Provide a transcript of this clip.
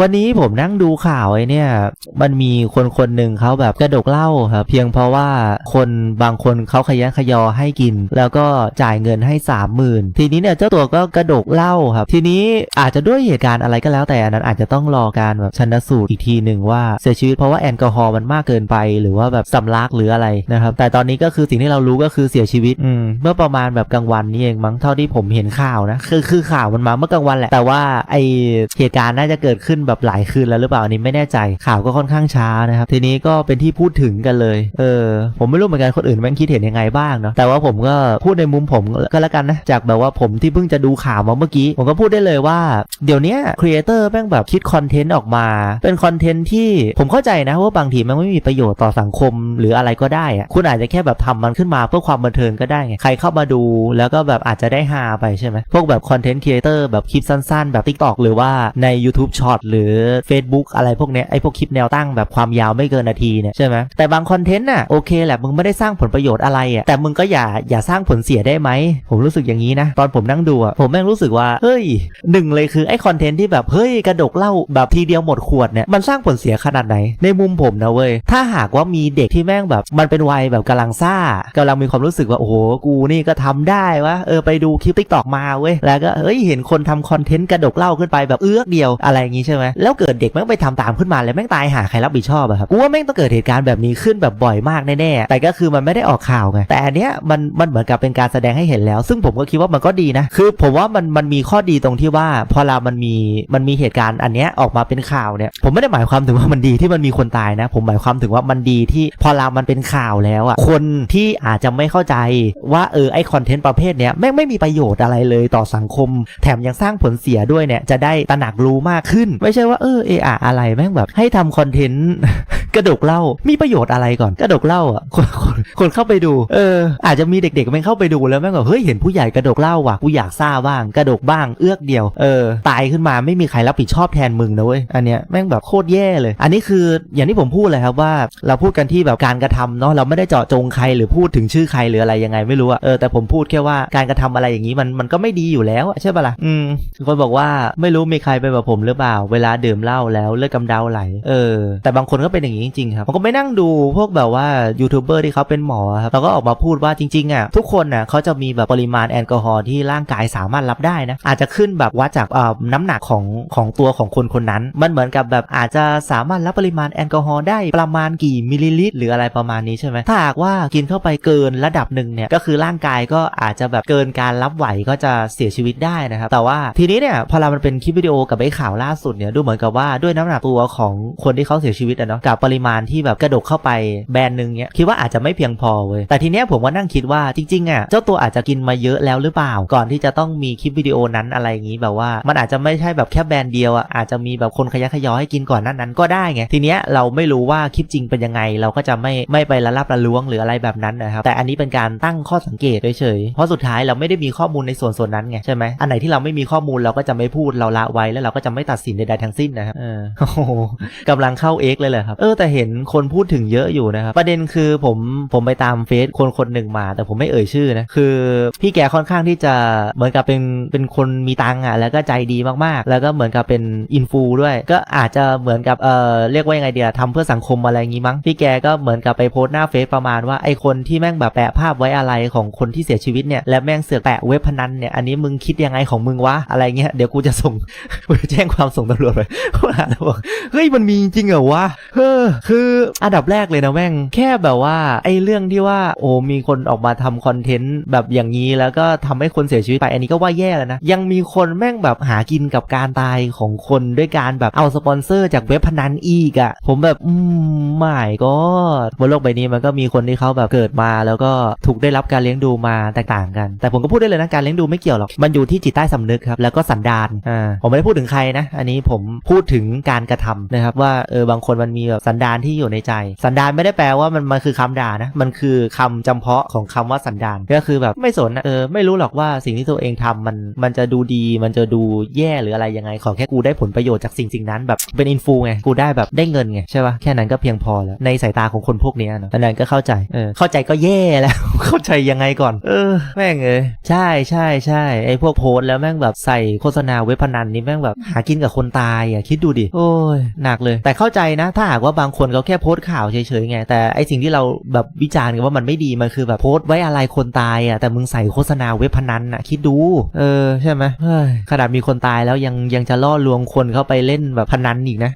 วันนี้ผมนั่งดูข่าวไอ้เนี่ย มันมีคนคนหนึ่งเขาแบบกระดกเหล้าครับเพียงเพราะว่าคนบางคนเขาขยันขยอให้กิน แล้วก็จ่ายเงินให้สามหมื่นทีนี้เนี่ยเจ้าตัวก็กระดกเหล้าครับ ทีนี้อาจจะด้วยเหตุการณ์อะไรก็แล้วแต่อันนั้นอาจจะต้องรอการแบบชันสูตรอีกทีหนึ่งว่าเสียชีวิตเพราะว่าแอลกอฮอล์มันมากเกินไป หรือว่าแบบสำลักหรืออะไรนะครับแต่ตอนนี้ก็คือสิ่งที่เรารู้ก็คือเสียชีวิตอืมเมื่อประมาณแบบกลางวันนี่เองมั้งเท่าที่ผมเห็นข่าวนะคือคือข่าวมันมาเมื่อกลางวันแหละแต่ว่าไอเหตุการณ์น่าจะเกิดขึ้นแบบหลายคืนแล้วหรือเปล่าอันนี้ไม่แน่ใจข่าวก็ค่อนข้างช้านะครับทีนี้ก็เป็นที่พูดถึงกันเลยเออผมไม่รู้เหมือนกันคนอื่นแม่งคิดเห็นยังไงบ้างเนาะแต่ว่าผมก็พูดในมุมผมก็แล้วกันนะจากแบบว่าผมที่เพิ่งจะดูข่าวมาเมื่อกี้ ผมก็พูดได้เลยว่า เดี๋ยวนี้ครีเอเตอร์แม่งแบบคิดคอนเทนต์ออกมา เป็นคอนเทนต์ที่ผมเข้าใจนะว่าบางทีมันไม่มีประโยชน์ต่อสังคมหรืออะไรก็ได้อะคุณอาจจะแค่แบบทำมันขึ้นมาเพื่อความบันเทิงก็ได้ไงใครเข้ามาดูแล้วก็แบบอาจจะได้ฮาไปใช่ไหมพวกแบบคอนเทนต์ครีเอเตอร์แบบคลิปสั้นๆ แบบ TikTok หรือว่าใน YouTube Short หรือ Facebook อะไรพวกเนี้ยไอพวกคลิปแนวตั้งแบบความยาวไม่เกินนาทีเนี่ยใช่ไหมแต่บางคอนเทนต์น่ะโอเคแหละมึงไม่ได้สร้างผลประโยชน์อะไรอะแต่มึงก็อย่าอย่าสร้างผลเสียได้ไหมผมรู้สึกอย่างนี้นะ ตอนผมนั่งดูอะผมแม่งรู้สึกว่าเฮ้ยหนึ่งเลยคือไอคอนเทนต์ที่แบบเฮ้ยกระดกเหล้าแบบทีเดียวหมดขวดเนี่ยมันสร้างผลเสียขนาดไหน ในมุมผมนะเว้ยถ้าหากว่ามีเด็กที่แม่งแบบ มันเป็นวัยแบบกำลังซ่ากำลังมีความรู้สึกว่าโอ้โหกูนี่ก็ทำได้วะเออไปดูคลิปติ๊กตอกมาเว้ยแล้วก็เฮ้ยเห็นคนทำคอนเทนต์กระดกเหล้าขึ้นไปแบบเอื้อกเดียวอะไรอย่างงี้ใช่ไหมแล้วเกิดเด็กแม่งไปทำตามขึ้นมาแล้วแม่งตายหาใครรับผิดชอบอะครับกูว่าแม่งต้องเกิดเหตุการณ์แบบนี้ขึ้นแบบบ่อยมากแน่ๆแต่ก็คือมันไม่ได้ออกข่าวไงแต่อันเนี้ยมันมันเหมือนกับเป็นการแสดงให้เห็นแล้ว ซึ่งผมก็คิดว่ามันก็ดีนะคือผมว่ามันมันมีข้อดีตรงที่ว่า พอเรามันมีมันมีเหตุการณ์อันเนี้ยออกมาเป็นข่าวเนี่ยผมไม่ได้หมายความถึงว่ามันดีที่มันมีคนตายนะ ผมหมายความถึงว่ามันดีที่พอเรามันเป็นข่าวแล้วอะคนที่อาจจะไม่เข้าใจว่าเออไอคอนเทนต์ประเภทเนี้ยแม่งไม่มีประโยชน์อะไรเลยต่อสังคม แถมยังสร้างผลเสียด้วยเนี่ยจะได้ตระหนักรู้มากขึ้นไม่ใช่ว่าเออเออะอะไรแม่งแบบให้ทำคอนเทนต์ กระดกเหล้ามีประโยชน์อะไรก่อนกระดกเหล้าอะคนคนคนเข้าไปดูเอออาจจะมีเด็กๆแม่เข้าไปดูแล้วแม่งแบบเฮ้ยเห็นผู้ใหญ่กระดกเหล้าว่ะกูอยากซ่าบ้าง กระดกบ้างเอื้อกเดียวเออตายขึ้นมาไม่มีใครรับผิดชอบแทนมึงนะเว้ยอันเนี้ยแม่งแบบโคตรแย่เลย อันนี้คืออย่างที่ผมพูดเลยครับว่าเราพูดกันที่แบบการกระทำเนาะเราไม่ได้เจาะจงใครหรือพูดถึงชื่อใครหรืออะไรยังไงไม่รู้อะเออแต่ผมพูดแค่ว่าการกระทำอะไรอย่างนี้มันมันก็ไม่ดีอยู่แล้วใช่ปะล่ะอืมคนบอกว่าไม่รู้มีใครเป็นแบบผมหรือเปล่า เวลาดื่มเหล้าแล้วเลือดกำเดาไหลเออแต่บางคนก็เป็นอย่างนี้จริงๆครับผมก็ไม่นั่งดูพวกแบบว่ายูทูบเบอร์ที่เขาเป็นหมอครับเราก็ออกมาพูดว่าจริงๆอะทุกคนน่ะเขาจะมีแบบปริมาณแอลกอฮอล์ที่ร่างกายสามารถรับได้นะอาจจะขึ้นแบบวัดจากเอ่อน้ำหนักของของตัวของคนคนนั้น มันเหมือนกับแบบอาจจะสามารถรับปริมาณแอลกอฮอล์ได้ประมาณกี่มิลลิลิตรหรืออะไรประมาณนี้ใช่ไหมถ้าหากว่ากินเข้าไปเกินระดับหนึ่งเนี่ยก็คือร่างกายก็อาจจะแบบเกินการรับไหวก็จะเสียชีวิตได้นะครับแต่ว่าทีนี้เนี่ยพอเรามันเป็นคลิปวิดีโอกับไอ้ข่าวล่าสุดเนี่ยดูเหมือนกับว่าด้วยน้ำหนักตัวของคนที่เขาเสียชีวิตอะเนาะกับปริมาณที่แบบกระดกเข้าไปแบรนด์หนึ่งเนี่ยคิดว่าอาจจะไม่เพียงพอเว้ยแต่ทีเนี้ยผมก็นั่งคิดว่าจริงๆอะเจ้าตัวอาจจะกินมาเยอะแล้วหรือเปล่าก่อนที่จะต้องมีคลิปวิดีโอนั้นอะไรอย่างนี้แบบว่า มันอาจจะไม่ใช่แบบแค่แบรนด์เดียวอะอาจจะมีแบบคนขยันขยอให้กินก่อนนั้นนั้นก็ได้ไงทีเนี้ยเราไม่รู้ว่าคลิปจริงเป็นยังไง เราก็จะไม่ไม่ไปละลับละล้วงหรืออะไรแบบนั้นนะครับแต่อันนี้เป็นการตั้งข้อสังเกตเฉยๆเพราะสุดท้ายเราไม่ได้มีข้อมูลในส่วนส่วนนั้นไงใช่ไหมอันไหนที่เราไม่มีข้อมูลเราก็จะไม่พูดเราละไว้แล้วเราก็จะไม่ตัดสินใดๆทั้งสิ้นนะครับเออโอ้กำลังเข้าเอ็กเลยเลยครับเออแต่เห็นคนพูดถึงเยอะอยู่นะครับประเด็นคือผมผมไปตามเฟซคนคนหนึ่งมา แต่ผมไม่เอ่ยชื่อนะคือพี่แกค่อนข้างที่จะเหมือนกับเป็นเป็นคนมีตังค์อะแล้วก็ใจดีมากๆ แล้วก็เหมือนกับเป็นอินฟูด้วย ก็อาจจะเหมือนกับเออเรียกว่ายังไงเดียทำเพื่อสังคมอะไรอย่างงี้มั้งพี่แกก็เหมือนกับไปโพสต์หน้าเฟซประมาณว่าไอคนที่แม่งแบบแปะภาพไว้อะไรของคนที่เสียชีวิตเนี่ยและแม่งเสือกแปะเว็บพนันเนี่ยอันนี้มึงคิดยังไงของมึงวะอะไรเงี้ยเดี๋ยวกูจะส่งกูจะแจ้งความส่งตำรวจไปแล้วบอกเฮ้ยมันมีจริงเหรอวะเออคืออันดับแรกเลยนะแม่ง แค่แบบว่าไอ้เรื่องที่ว่าโอ้มีคนออกมาทำคอนเทนต์แบบอย่างนี้แล้วก็ทำให้คนเสียชีวิตไปอันนี้ก็ว่าแย่แล้วนะ ยังมีคนแม่งแบบหากินกับการตายของคนด้วยการแบบเอาสปอนเซอร์จากเว็บพนันอีกอะ่ะผมแบบอืมไม่ก็บนโลกใบนี้มันก็มีคนที่เขาแบบเกิดมาแล้วก็ถูกได้รับการเลี้ยงดูมาแตกต่างกัน แต่ผมก็พูดได้เลยนะการเลี้ยงดูไม่เกี่ยวหรอกมันอยู่ที่จิตใต้สำนึกครับแล้วก็สันดานอ่าผมไม่ได้พูดถึงใครนะ อันนี้ผมพูดถึงการกระทำนะครับว่าเออบางคนมันมีแบบสันดานที่อยู่ในใจ สันดานไม่ได้แปลว่ามันมันคือคำด่านะ มันคือคำจำเพาะของคำว่าสันดาน ก็คือแบบไม่สนนะเออไม่รู้หรอกว่าสิ่งที่ตัวเองทำมันมันจะดูดี มันจะดูแย่หรืออะไรยังไง ขอแค่กูได้ผลประโยชน์จากสิ่งสิ่งนั้นแบบเป็นอินฟูไง กูได้แบบได้เงินไงใช่ปะแค่นั้นก็เพียงพอแล้ว ในสายตาของคนพวกนี้นะอันนั้นก็เข้าใจเออเข้าใจก็แย่แล้ว เข้าใจยังไงก่อน เออ แม่งเอ้ยใช่ใช่ใช่ไอพวกโพสแล้วแม่งแบบใส่โฆษณาเว็บพนันนี่แม่งแบบหากินกับคนตายอะคิดดูดิโอ้ยหนักเลย แต่เข้าใจนะ ถ้าหากว่าบางคนเขาแค่โพสต์ข่าวเฉยๆไง แต่ไอสิ่งที่เราแบบวิจารณ์กันว่ามันไม่ดี มันคือแบบโพสต์ไว้อะไรคนตายอะแต่มึงใส่โฆษณาเว็บพนันอะคิดดู เออใช่ไหมขนาดมีคนตายแล้วยังยังจะล่อลวงคนเข้าไปเล่นแบบพนันอีกนะ